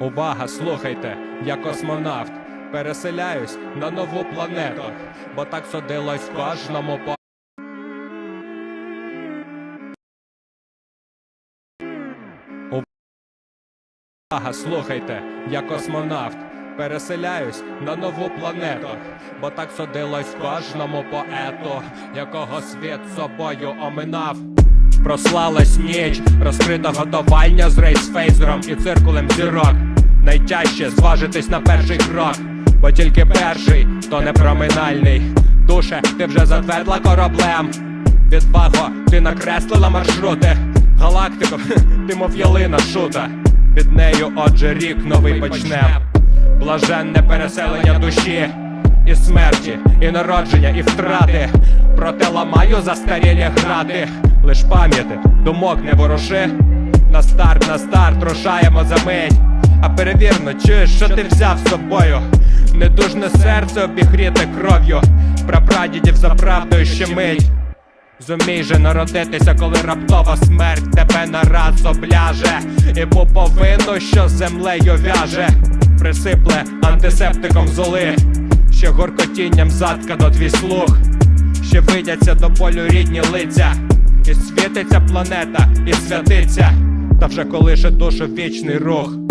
Увага, слухайте, я космонавт. Переселяюсь на нову планету, бо так судилось кожному по. Увага, слухайте, я космонавт. Переселяюсь на нову планету, бо так судилось кожному поету, якого світ собою оминав. Прослалась ніч, розкрита готовальня з рейсфейзером і циркулем зірок. Найтяжче зважитись на перший крок, бо тільки перший, то не проминальний. Душе, ти вже затвердла кораблем. Відваго, ти накреслила маршрути. Галактико, ти мов ялина шута. Під нею, отже, рік новий почнем. Блаженне переселення душі і смерті, і народження, і втрати. Проте ламаю застарілі гради. Лиш пам'яти, думок не воруши. На старт, на старт, рушаємо за мить. А перевірно, чуєш, що ти взяв з собою. Недужне серце обігріте кров'ю. Прапрадідів за правдою ще мить. Зумій же народитися, коли раптова смерть тебе нараз обляже, і пуповину, що землею в'яже, присипле антисептиком золи, ще горкотінням заткано твій слух, ще видяться до болю рідні лиця, і світиться планета, і святиться, та вже колише душу вічний рух.